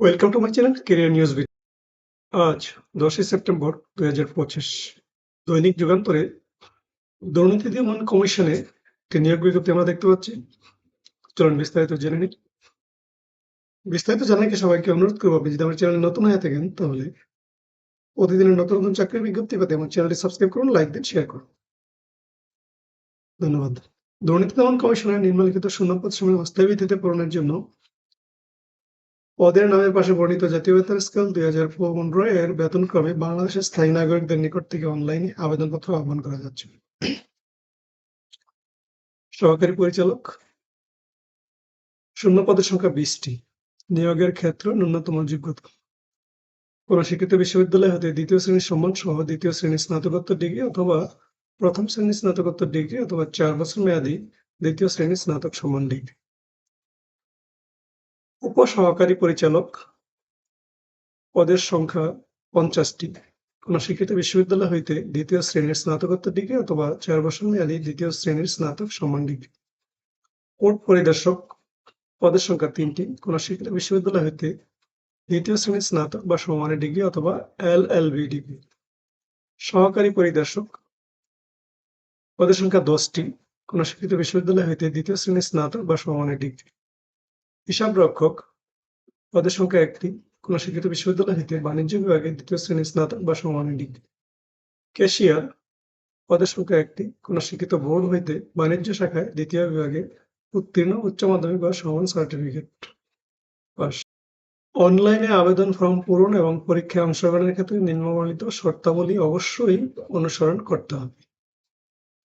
Welcome to my channel career news video আজ দশই September দুই হাজার পঁচিশ। দৈনিক যুগান্তরে দুর্নীতি দমন কমিশনে একটি নিয়োগ বিজ্ঞপ্তি আমরা দেখতে পাচ্ছি। চলুন বিস্তারিত জেনে নিই। বিস্তারিত জানাকে সবাইকে অনুরোধ করব, আপনি যদি আমার চ্যানেল নতুন হয়ে থাকেন, তাহলে প্রতিদিনের নতুন নতুন চাকরির বিজ্ঞপ্তি পেতে আমার চ্যানেলটি সাবস্ক্রাইব করুন, লাইক দিন শেয়ার করুন। ধন্যবাদ। দুর্নীতি দমন কমিশনের নিম্নলিখিত শূন্যপদ সময় অস্থায়ী ভিত্তিতে পূরণের জন্য পদের নামের পাশে বর্ণিত জাতীয় বেতন স্কেল দুই হাজার পনেরো এর বেতনক্রমে বাংলাদেশের স্থায়ী নাগরিকদের নিকট থেকে অনলাইনে আবেদনপত্র আহ্বান করা যাচ্ছে। সহকারী পরিচালক, শূন্য পদের সংখ্যা বিশটি। নিয়োগের ক্ষেত্র ন্যূনতম যোগ্যতা। কোন শিক্ষিত বিশ্ববিদ্যালয় হতে দ্বিতীয় শ্রেণির সম্মান সহ দ্বিতীয় শ্রেণির স্নাতকোত্তর ডিগ্রি অথবা প্রথম শ্রেণির স্নাতকোত্তর ডিগ্রি অথবা চার বছর মেয়াদী দ্বিতীয় শ্রেণির স্নাতক সম্মান ডিগ্রি। উপসহকারী পরিচালক পদের সংখ্যা পঞ্চাশটি। কোন শিক্ষিত বিশ্ববিদ্যালয় হইতে দ্বিতীয় শ্রেণির স্নাতকোত্তর ডিগ্রি অথবা চার বছর মেয়াদী দ্বিতীয় শ্রেণির স্নাতক সম্মান ডিগ্রি। কোর্ট পরিদর্শক পদের সংখ্যা তিনটি। কোন শিক্ষিত বিশ্ববিদ্যালয় হইতে দ্বিতীয় শ্রেণির স্নাতক বা সমমানের ডিগ্রি অথবা এল এল বি ডিগ্রি। সহকারী পরিদর্শক পদের সংখ্যা দশটি। কোন শিক্ষিত বিশ্ববিদ্যালয় হইতে দ্বিতীয় শ্রেণির স্নাতক বা সমমানের ডিগ্রি। হিসাব রক্ষক পদের সংখ্যা একটি, কোন শিক্ষিত বিশ্ববিদ্যালয় হইতে বাণিজ্য বিভাগে দ্বিতীয় শ্রেণির স্নাতক বা সমমানের ডিগ্রি। ক্যাশিয়ার পদের সংখ্যা একটি, কোন শিক্ষিত বোর্ড হইতে বাণিজ্য শাখায় দ্বিতীয় বিভাগে উত্তীর্ণ উচ্চ মাধ্যমিক বা সমান সার্টিফিকেট অনলাইনে আবেদন ফর্ম পূরণ এবং পরীক্ষায় অংশগ্রহণের ক্ষেত্রে নিম্নবর্ণিত শর্তাবলী অবশ্যই অনুসরণ করতে হবে।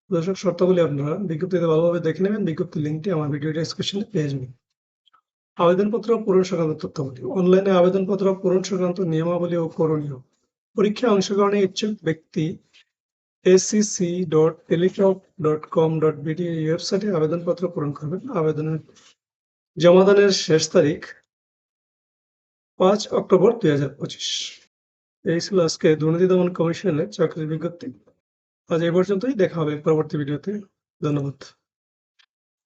দর্শক, শর্তাবলী আপনারা বিজ্ঞপ্তিতে ভালোভাবে দেখে নেবেন। বিজ্ঞপ্তির লিঙ্কটি আমার ভিডিও ডেসক্রিপশনে পেয়ে যাবেন। আবেদনপত্র পূরণ সংক্রান্ত তথ্যাবলী। অনলাইনে আবেদনপত্র, পূরণ সংক্রান্ত নিয়মাবলী ও করণীয়। পরীক্ষায় অংশগ্রহণে ইচ্ছুক ব্যক্তি ACC dot teletalk dot com dot BD ওয়েবসাইটে আবেদনপত্র পূরণ করবেন। আবেদনের জমাদানের শেষ তারিখ পাঁচ অক্টোবর দুই হাজার পঁচিশ। এই ছিল আজকে দুর্নীতি দমন কমিশনের চাকরির বিজ্ঞপ্তি। আজ এই পর্যন্তই। দেখা হবে পরবর্তী ভিডিওতে। ধন্যবাদ।